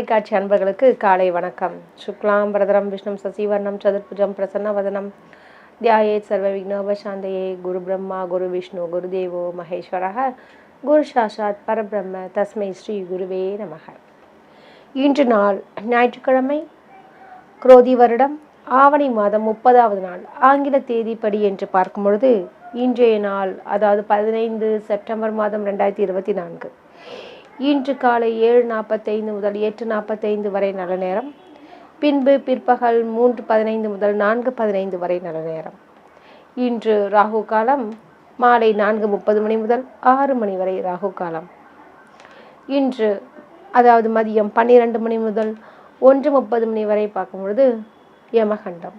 தொலைக்காட்சி அன்பர்களுக்கு காலை வணக்கம். சுக்லாம் பிரதரம் விஷ்ணு சசிவர்ணம் சதுர்புஜம் பிரசன்ன வதனம் தியாயே சர்வ விக்னோபசாந்தையே குரு பிரம்மா குரு விஷ்ணு குருதேவோ மகேஸ்வரக குரு சாஷாத் பரபிரம்ம தஸ்மை ஸ்ரீ குருவே நமக. இன்று நாள் ஞாயிற்றுக்கிழமை குரோதி வருடம் ஆவணி மாதம் முப்பதாவது நாள் ஆங்கில தேதிப்படி என்று பார்க்கும் பொழுது இன்றைய நாள் அதாவது பதினைந்து செப்டம்பர் மாதம் ரெண்டாயிரத்தி இருபத்தி நான்கு. இன்று காலை ஏழு நாற்பத்தைந்து முதல் எட்டு நாற்பத்தைந்து வரை நல்ல நேரம். பின்பு பிற்பகல் மூன்று பதினைந்து முதல் நான்கு பதினைந்து வரை நல்ல நேரம். இன்று ராகு காலம் மாலை நான்கு முப்பது மணி முதல் ஆறு மணி வரை ராகு காலம். இன்று அதாவது மதியம் பன்னிரண்டு மணி முதல் ஒன்று முப்பது மணி வரை பார்க்கும் பொழுது யமகண்டம்.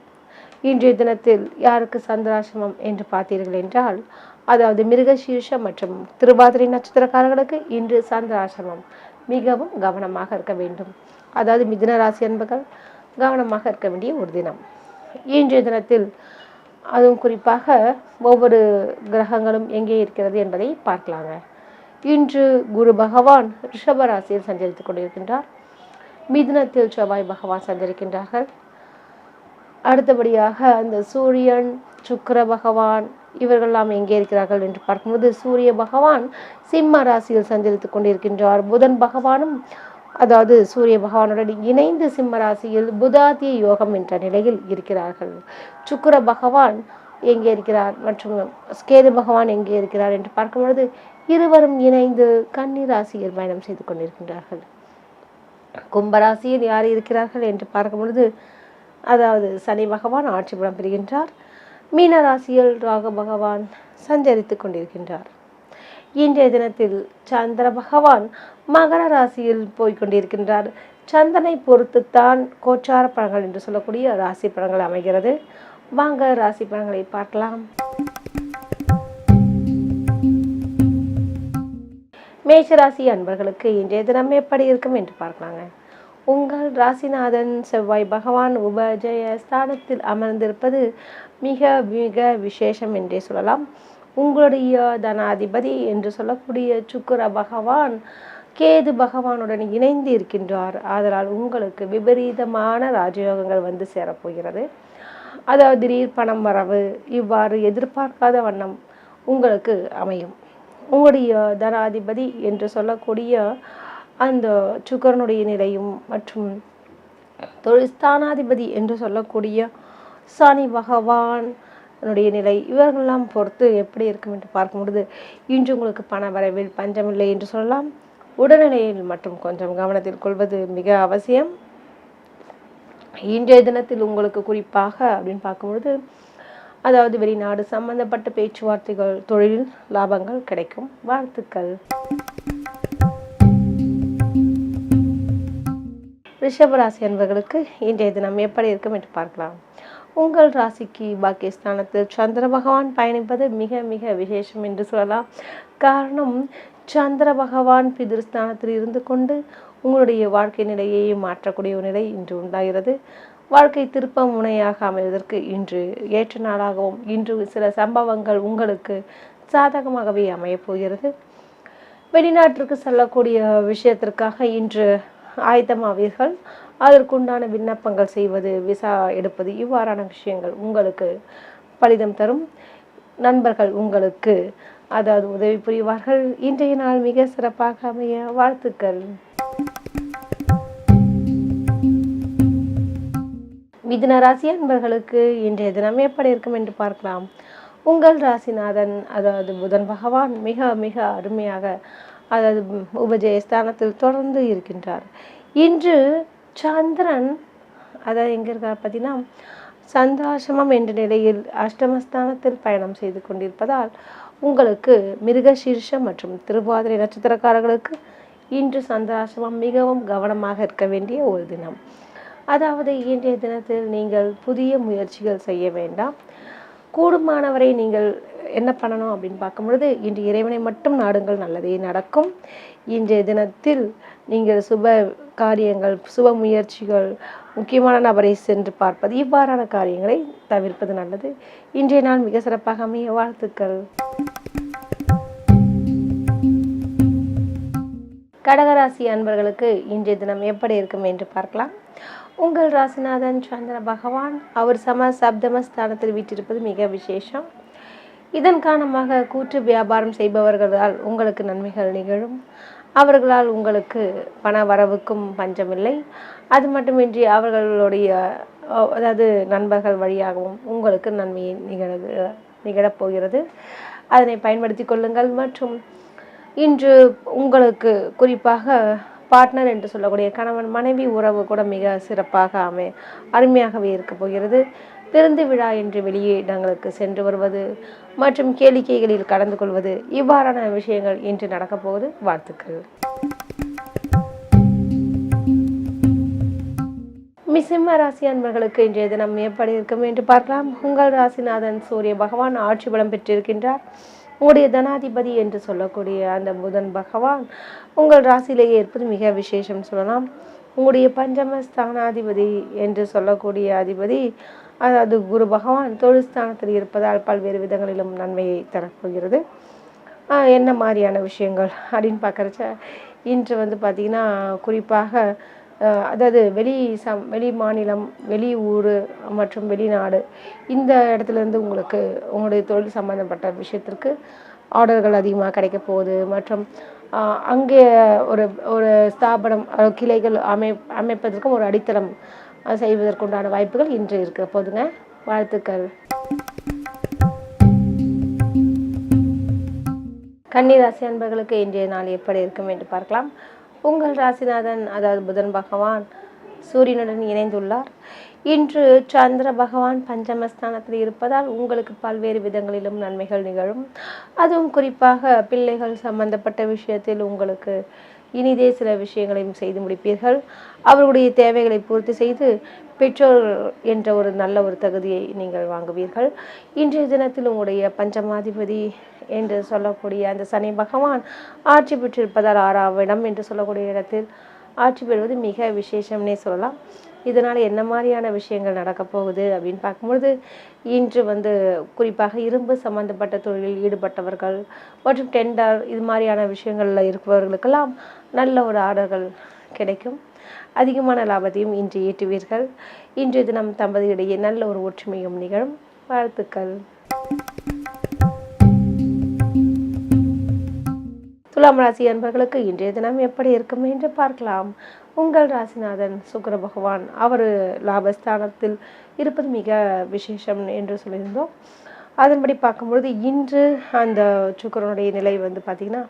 இன்றைய தினத்தில் யாருக்கு சந்திராசிரமம் என்று பார்த்தீர்கள் என்றால் அதாவது மிருகசீர்ஷம் மற்றும் திருவாதிரை நட்சத்திரக்காரர்களுக்கு இன்று சந்திராசிரமம் மிகவும் கவனமாக இருக்க வேண்டும். அதாவது மிதுன ராசி அன்பர்கள் கவனமாக இருக்க வேண்டிய ஒரு தினம். இன்றைய தினத்தில் அதுவும் குறிப்பாக ஒவ்வொரு கிரகங்களும் எங்கே இருக்கிறது என்பதை பார்க்கலாங்க. இன்று குரு பகவான் ரிஷப ராசியில் சஞ்சரித்துக் கொண்டிருக்கின்றார். மிதுனத்தில் செவ்வாய் பகவான் சஞ்சரிக்கின்றார்கள். அடுத்தபடியாக அந்த சூரியன் சுக்கர பகவான் இவர்களெல்லாம் எங்கே இருக்கிறார்கள் என்று பார்க்கும்போது சூரிய பகவான் சிம்ம ராசியில் சஞ்சரித்து கொண்டிருக்கின்றார். புதன் பகவானும் அதாவது சூரிய பகவானுடன் இணைந்து சிம்ம ராசியில் புதாதிய யோகம் என்ற நிலையில் இருக்கிறார்கள். சுக்கிர பகவான் எங்கே இருக்கிறார் மற்றும் கேது பகவான் எங்கே இருக்கிறார் என்று பார்க்கும்பொழுது இருவரும் இணைந்து கன்னி ராசியில் பயணம் செய்து கொண்டிருக்கின்றார்கள். கும்பராசியில் யார் இருக்கிறார்கள் என்று பார்க்கும் பொழுது அதாவது சனி பகவான் ஆட்சி பலம் பெறுகின்றார். மீன ராசியில் ராக பகவான் சஞ்சரித்துக் கொண்டிருக்கின்றார். இன்றைய தினத்தில் சந்திர பகவான் மகர ராசியில் போய் கொண்டிருக்கின்றார். சந்தனை பொறுத்துத்தான் கோச்சார பழங்கள் என்று சொல்லக்கூடிய ராசி பழங்கள் அமைகிறது. வாங்க ராசி பழங்களை பார்க்கலாம். மேஷராசி அன்பர்களுக்கு இன்றைய தினம் எப்படி இருக்கும் என்று பார்க்கலாங்க. உங்கள் ராசிநாதன் செவ்வாய் பகவான் உபஜய ஸ்தானத்தில் அமர்ந்திருப்பது மிக மிக விசேஷம் என்றே சொல்லலாம். உங்களுடைய தனாதிபதி என்று சொல்லக்கூடிய சுக்கர பகவான் கேது பகவானுடன் இணைந்து இருக்கின்றார். ஆதலால் உங்களுக்கு விபரீதமான ராஜயோகங்கள் வந்து சேரப்போகிறது. அதாவது திடீர் பணம் வரவு இவ்வாறு எதிர்பார்க்காத வண்ணம் உங்களுக்கு அமையும். உங்களுடைய தனாதிபதி என்று சொல்லக்கூடிய அந்த சுக்கரனுடைய நிலையும் மற்றும் தொழில்ஸ்தானாதிபதி என்று சொல்லக்கூடிய சனி பகவான் என்னுடைய நிலை இவர்களெல்லாம் பொறுத்து எப்படி இருக்கும் என்று பார்க்கும்பொழுது இன்று உங்களுக்கு பண வரவில் பஞ்சமில்லை என்று சொல்லலாம். உடல்நிலையில் மற்றும் கொஞ்சம் கவனத்தில் கொள்வது மிக அவசியம். இன்றைய தினத்தில் உங்களுக்கு குறிப்பாக அப்படின்னு பார்க்கும்பொழுது அதாவது வெளிநாடு சம்பந்தப்பட்ட பேச்சுவார்த்தைகள் தொழில் லாபங்கள் கிடைக்கும். வாழ்த்துக்கள். ரிஷபராசி என்பவர்களுக்கு இன்றைய தினம் எப்படி இருக்கும் என்று பார்க்கலாம். உங்கள் ராசிக்கு பாக்கியஸ்தானத்தில் சந்திர பகவான் பயணிப்பது மிக மிக விசேஷம் என்று சொல்லலாம். காரணம் சந்திர பகவான் பிதிருஸ்தானத்தில் இருந்து கொண்டு உங்களுடைய வாழ்க்கை நிலையை மாற்றக்கூடிய ஒரு நிலை இன்று உண்டாகிறது. வாழ்க்கை திருப்ப முனையாக அமைவதற்கு இன்று ஏற்ற நாளாகவும் இன்று சில சம்பவங்கள் உங்களுக்கு சாதகமாகவே அமையப் போகிறது. வெளிநாட்டிற்கு செல்லக்கூடிய விஷயத்திற்காக இன்று ஆயத்தமாவீர்கள் அதற்குண்டான விண்ணப்பங்கள் செய்வது விசா எடுப்பது இவ்வாறான விஷயங்கள் உங்களுக்கு பலிதம் தரும். நண்பர்கள் உங்களுக்கு அதாவது உதவி புரிவார்கள். இன்றைய நாள் மிக சிறப்பாக அமைய வாழ்த்துக்கள். மிதுன ராசி அன்பர்களுக்கு இன்றைய தினம் எப்படி இருக்கும் என்று பார்க்கலாம். உங்கள் ராசிநாதன் அதாவது புதன் பகவான் மிக மிக அருமையாக அதாவது உபஜயஸ்தானத்தில் தொடர்ந்து இருக்கின்றார். இன்று சந்திரன் அதாவது எங்கே இருக்கார் பார்த்தீங்கன்னா சந்தாசமம் என்ற நிலையில் அஷ்டமஸ்தானத்தில் பயணம் செய்து கொண்டிருப்பதால் உங்களுக்கு மிருகசீர்ஷம் மற்றும் திருவாதிரை நட்சத்திரக்காரர்களுக்கு இன்று சந்திராசிரமம் மிகவும் கவனமாக இருக்க வேண்டிய ஒரு தினம். அதாவது இன்றைய தினத்தில் நீங்கள் புதிய முயற்சிகள் செய்ய வேண்டாம். கூடுமானவரை நீங்கள் என்ன பண்ணணும் அப்படின்னு பார்க்கும் பொழுது இன்று இறைவனை மட்டும் நாடுங்கள் நல்லதே நடக்கும். இன்றைய தினத்தில் நீங்கள் சுப காரியங்கள் சுப முயற்சிகள் முக்கியமான நபரை சென்று பார்ப்பது இவ்வாறான காரியங்களை தவிர்ப்பது நல்லது. இன்றைய நாள் மிக சிறப்பாக அமைய. வாழ்த்துக்கள். கடகராசி அன்பர்களுக்கு இன்றைய தினம் எப்படி இருக்கும் என்று பார்க்கலாம். உங்கள் ராசிநாதன் சந்திர பகவான் அவர் சம சப்தமஸ்தானத்தில் வீட்டிருப்பது மிக விசேஷம். இதன் காரணமாக கூற்று வியாபாரம் செய்பவர்களால் உங்களுக்கு நன்மைகள் நிகழும். அவர்களால் உங்களுக்கு பண வரவுக்கும் பஞ்சமில்லை. அது மட்டுமின்றி அவர்களுடைய அதாவது நண்பர்கள் வழியாகவும் உங்களுக்கு நன்மையை நிகழ நிகழப்போகிறது அதனை பயன்படுத்தி கொள்ளுங்கள். மற்றும் இன்று உங்களுக்கு குறிப்பாக பார்ட்னர் என்று சொல்லக்கூடிய கணவன் மனைவி உறவு கூட மிக சிறப்பாக அமை அருமையாகவே இருக்கப் போகிறது. விருந்து விழா என்று வெளியே இடங்களுக்கு சென்று வருவது மற்றும் கேளிக்கைகளில் கலந்து கொள்வது இவ்வாறான விஷயங்கள் இன்று நடக்கப் போகுது. வாழ்த்துக்கள். மிசிம்ம ராசி அன்பர்களுக்கு இன்றைய தினம் எப்படி இருக்கும் என்று பார்க்கலாம். உங்கள் ராசிநாதன் சூரிய பகவான் ஆட்சி பலம் பெற்றிருக்கின்றார். உங்களுடைய தனாதிபதி என்று சொல்லக்கூடிய அந்த புதன் பகவான் உங்கள் ராசியிலேயே இருப்பது மிக விசேஷம் சொல்லலாம். உங்களுடைய பஞ்சம ஸ்தானாதிபதி என்று சொல்லக்கூடிய அதிபதி அதாவது குரு பகவான் தொழில் ஸ்தானத்தில் இருப்பதால் பல்வேறு விதங்களிலும் நன்மையை தரப்போகிறது. ஆஹ் என்ன மாதிரியான விஷயங்கள் அப்படின்னு பார்க்குறச்ச இன்று வந்து பார்த்திங்கன்னா குறிப்பாக அதாவது வெளி சம் வெளி மாநிலம் வெளி ஊர் மற்றும் வெளிநாடு இந்த இடத்துலேருந்து உங்களுக்கு உங்களுடைய தொழில் சம்பந்தப்பட்ட விஷயத்திற்கு ஆர்டர்கள் அதிகமாக கிடைக்க போகுது. மற்றும் அங்கே ஒரு ஒரு ஸ்தாபனம் கிளைகள் அமை அமைப்பதற்கும் ஒரு அடித்தளம் செய்வதற்குண்டான வாய்ப்புகள் இன்று இருக்க போதுங்க. வாழ்த்துக்கள். கன்னிராசி அன்பர்களுக்கு இன்றைய நாள் எப்படி இருக்கும் என்று பார்க்கலாம். உங்கள் ராசிநாதன் அதாவது புதன் பகவான் சூரியனுடன் இணைந்துள்ளார். இன்று சந்திர பகவான் பஞ்சமஸ்தானத்தில் இருப்பதால் உங்களுக்கு பல்வேறு விதங்களிலும் நன்மைகள் நிகழும். அதுவும் குறிப்பாக பிள்ளைகள் சம்பந்தப்பட்ட விஷயத்தில் உங்களுக்கு இனிதே சில விஷயங்களையும் செய்து முடிப்பீர்கள். அவர்களுடைய தேவைகளை பூர்த்தி செய்து பெற்றோர் என்ற ஒரு நல்ல ஒரு தகுதியை நீங்கள் வாங்குவீர்கள். இன்றைய தினத்தில் உங்களுடைய பஞ்சமாதிபதி என்று சொல்லக்கூடிய அந்த சனி பகவான் ஆட்சி பெற்றிருப்பதால் ஆறாம் இடம் என்று சொல்லக்கூடிய இடத்தில் ஆட்சி பெறுவது மிக விசேஷம்னே சொல்லலாம். இதனால் என்ன மாதிரியான விஷயங்கள் நடக்கப் போகுது அப்படின்னு பார்க்கும்பொழுது இன்று வந்து குறிப்பாக இரும்பு சம்பந்தப்பட்ட தொழிலில் ஈடுபட்டவர்கள் மற்றும் டெண்டர் இது மாதிரியான விஷயங்களில் இருப்பவர்களுக்கெல்லாம் நல்ல ஒரு ஆர்டர்கள் கிடைக்கும். அதிகமான லாபத்தையும் இன்று ஈட்டுவீர்கள். இன்றைய தினம் தம்பதியிடையே நல்ல ஒரு ஒற்றுமையும் நிகழும். வாழ்த்துக்கள். துலாம் ராசி அன்பர்களுக்கு இன்றைய தினம் எப்படி இருக்கும் என்று பார்க்கலாம். உங்கள் ராசிநாதன் சுக்கிர பகவான் அவர் லாபஸ்தானத்தில் இருப்பது மிக விசேஷம் என்று சொல்லியிருந்தோம். அதன்படி பார்க்கும்பொழுது இன்று அந்த சுக்கிரனுடைய நிலை வந்து பார்த்திங்கன்னா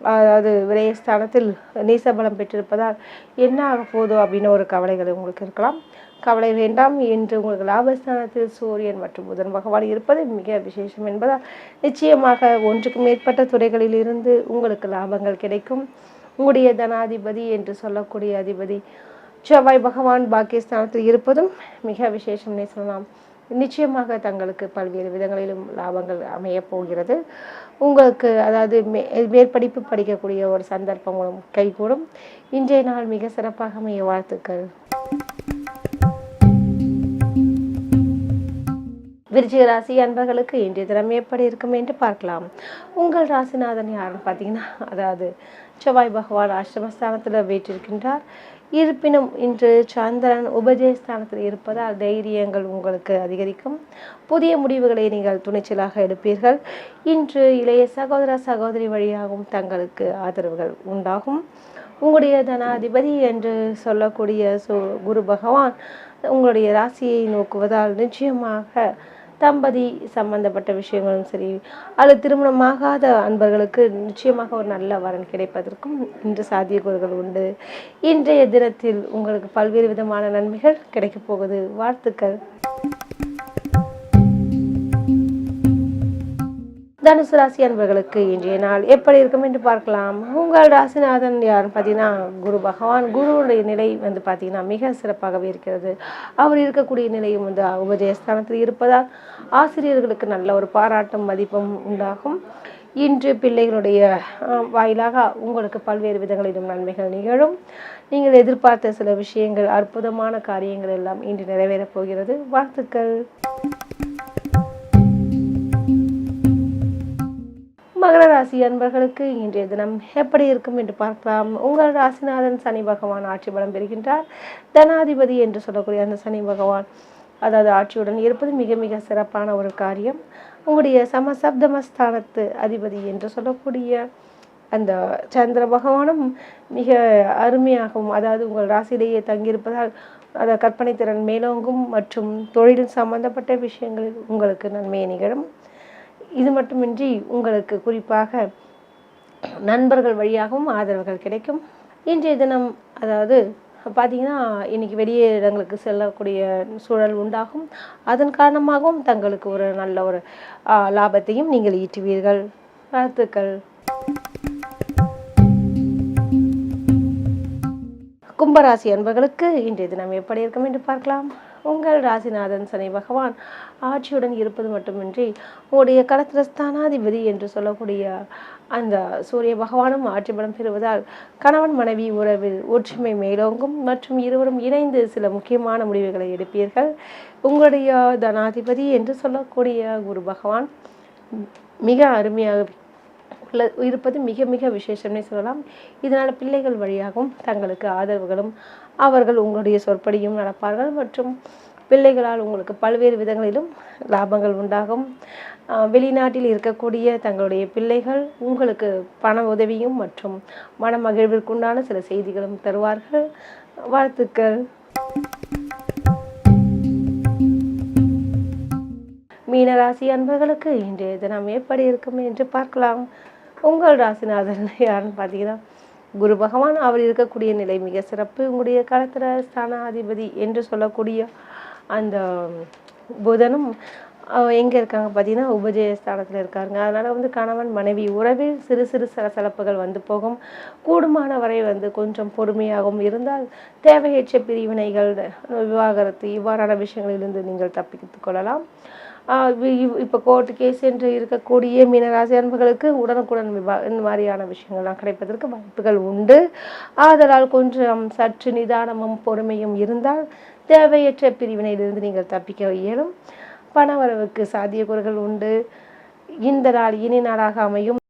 அதாவது விரயஸ்தானத்தில் நீசபலம் பெற்றிருப்பதால் என்ன ஆக போதோ அப்படின்னு ஒரு கவலைகள் உங்களுக்கு இருக்கலாம். கவலை வேண்டாம். என்று உங்களுக்கு லாபஸ்தானத்தில் சூரியன் மற்றும் புதன் பகவான் இருப்பது மிக விசேஷம் என்பதால் நிச்சயமாக ஒன்றுக்கு மேற்பட்ட துறைகளில் இருந்து உங்களுக்கு லாபங்கள் கிடைக்கும். உங்களுடைய தனாதிபதி என்று சொல்லக்கூடிய அதிபதி செவ்வாய் பகவான் பாக்கியஸ்தானத்தில் இருப்பதும் மிக விசேஷம்னே சொல்லலாம். நிச்சயமாக தங்களுக்கு பல்வேறு விதங்களிலும் லாபங்கள் அமையப் போகிறது. உங்களுக்கு அதாவது மே மேற்படிப்பு படிக்கக்கூடிய ஒரு சந்தர்ப்பங்களும் கைகூடும். இன்றைய நாள் மிக சிறப்பாக அமைய வாழ்த்துக்கள். விருச்சிக ராசி அன்பர்களுக்கு இன்றைய தினம் எப்படி இருக்கும் என்று பார்க்கலாம். உங்கள் ராசிநாதன் யாருன்னு பார்த்தீங்கன்னா அதாவது செவ்வாய் பகவான் ஆசிரமஸ்தானத்தில் வீற்றிருக்கின்றார். இருப்பினும் இன்று சந்திரன் உபஜயஸ்தானத்தில் இருப்பதால் தைரியங்கள் உங்களுக்கு அதிகரிக்கும். புதிய முடிவுகளை நீங்கள் துணிச்சலாக எடுப்பீர்கள். இன்று இளைய சகோதர சகோதரி வழியாகவும் தங்களுக்கு ஆதரவுகள் உண்டாகும். உங்களுடைய தனாதிபதி என்று சொல்லக்கூடிய சு குரு பகவான் உங்களுடைய ராசியை நோக்குவதால் நிச்சயமாக தம்பதி சம்பந்தப்பட்ட விஷயங்களும் சரி அல்லது திருமணமாகாத அன்பர்களுக்கு நிச்சயமாக ஒரு நல்ல வரன் கிடைப்பதற்கும் இன்று சாத்தியக்கூறுகள் உண்டு. இன்றைய தினத்தில் உங்களுக்கு பல்வேறு விதமான நன்மைகள் கிடைக்கப் போகுது. வாழ்த்துக்கள். தனுசு ராசி அன்பர்களுக்கு இன்றைய நாள் எப்படி இருக்கும் என்று பார்க்கலாம். உங்கள் ராசிநாதன் யாருன்னு பார்த்தீங்கன்னா குரு பகவான். குருவுடைய நிலை வந்து பார்த்தீங்கன்னா மிக சிறப்பாகவே இருக்கிறது. அவர் இருக்கக்கூடிய நிலையும் வந்து உபஜயஸ்தானத்தில் இருப்பதால் ஆசிரியர்களுக்கு நல்ல ஒரு பாராட்டும் மதிப்பும் உண்டாகும். இன்று பிள்ளைகளுடைய வாயிலாக உங்களுக்கு பல்வேறு விதங்களிலும் நன்மைகள் நிகழும். நீங்கள் எதிர்பார்த்த சில விஷயங்கள் அற்புதமான காரியங்கள் எல்லாம் இன்று நிறைவேறப் போகிறது. வாழ்த்துக்கள். மகர ராசி அன்பர்களுக்கு இன்றைய தினம் எப்படி இருக்கும் என்று பார்க்கலாம். உங்கள் ராசிநாதன் சனி பகவான் ஆட்சி பலம் பெறுகின்றார். தனாதிபதி என்று சொல்லக்கூடிய அந்த சனி பகவான் அதாவது ஆட்சியுடன் இருப்பது மிக மிக சிறப்பான ஒரு காரியம். உங்களுடைய சமசப்தமஸ்தானத்து அதிபதி என்று சொல்லக்கூடிய அந்த சந்திர பகவானும் மிக அருமையாகவும் அதாவது உங்கள் ராசியிலேயே தங்கியிருப்பதால் அதை கற்பனை திறன் மேலோங்கும் மற்றும் தொழில் சம்பந்தப்பட்ட விஷயங்களில் உங்களுக்கு நன்மையை நிகழும். இது மட்டுமின்றி உங்களுக்கு குறிப்பாக நண்பர்கள் வழியாகவும் ஆதரவுகள் கிடைக்கும். இன்றைய தினம் அதாவது பார்த்தீங்கன்னா இன்னைக்கு வெளியே இடங்களுக்கு செல்லக்கூடிய சூழல் உண்டாகும். அதன் காரணமாகவும் தங்களுக்கு ஒரு நல்ல ஒரு லாபத்தையும் நீங்கள் ஈட்டுவீர்கள். வாழ்த்துக்கள். கும்பராசி அன்பர்களுக்கு இன்றைய தினம் எப்படி இருக்கும் என்று பார்க்கலாம். உங்கள் ராசிநாதன் சனி பகவான். ஆட்சியுடன் இருப்பது மட்டுமின்றி உங்களுடைய களத்திரஸ்தானாதிபதி என்று சொல்லக்கூடிய அந்த சூரிய பகவானும் ஆட்சி பலம் பெறுவதால் கணவன் மனைவி உறவில் ஒற்றுமை மேலோங்கும் மற்றும் இருவரும் இணைந்து சில முக்கியமான முடிவுகளை எடுப்பீர்கள். உங்களுடைய தனாதிபதி என்று சொல்லக்கூடிய குரு பகவான் மிக அருமையாக உள்ள இருப்பது மிக மிக விசேஷம்னே சொல்லலாம். இதனால் பிள்ளைகள் வழியாகவும் தங்களுக்கு ஆதரவுகளும் அவர்கள் உங்களுடைய சொற்படியும் நடப்பார்கள். மற்றும் பிள்ளைகளால் உங்களுக்கு பல்வேறு விதங்களிலும் லாபங்கள் உண்டாகும். வெளிநாட்டில் இருக்கக்கூடிய தங்களுடைய பிள்ளைகள் உங்களுக்கு பண உதவியும் மற்றும் மன மகிழ்விற்குண்டான சில செய்திகளும் தருவார்கள். வாழ்த்துக்கள். மீனராசி அன்பர்களுக்கு இன்றைய தினம் எப்படி இருக்கும் என்று பார்க்கலாம். உங்கள் ராசிநாதன் யாருன்னு பார்த்தீங்கன்னா குரு பகவான். அவர் இருக்கக்கூடிய நிலை மிக சிறப்பு. உங்களுடைய களத்திர ஸ்தானாதிபதி என்று சொல்லக்கூடிய அந்த புதனும் எங்கே இருக்காங்க பார்த்தீங்கன்னா உபஜய ஸ்தானத்தில் இருக்காருங்க. அதனால் வந்து கணவன் மனைவி உறவில் சிறு சிறு சலசலப்புகள் வந்து போகும். கூடுமான வரை வந்து கொஞ்சம் பொறுமையாகவும் இருந்தால் தேவையற்ற பிரிவினைகள் விவாகரத்து இவ்வாறான விஷயங்களிலிருந்து நீங்கள் தப்பித்து கொள்ளலாம். இப்போ கோர்ட்டு கேஸ் என்று இருக்கக்கூடிய மீனராசி அன்பர்களுக்கு உடனுக்குடன் விவா இந்த மாதிரியான விஷயங்கள்லாம் கிடைப்பதற்கு வாய்ப்புகள் உண்டு. ஆதலால் கொஞ்சம் சற்று நிதானமும் பொறுமையும் இருந்தால் தேவையற்ற பிரிவினையிலிருந்து நீங்கள் தப்பிக்க இயலும். பணவரவுக்கு சாத்தியக்கூறுகள் உண்டு. இந்த நாள் இனி நாளாக அமையும்.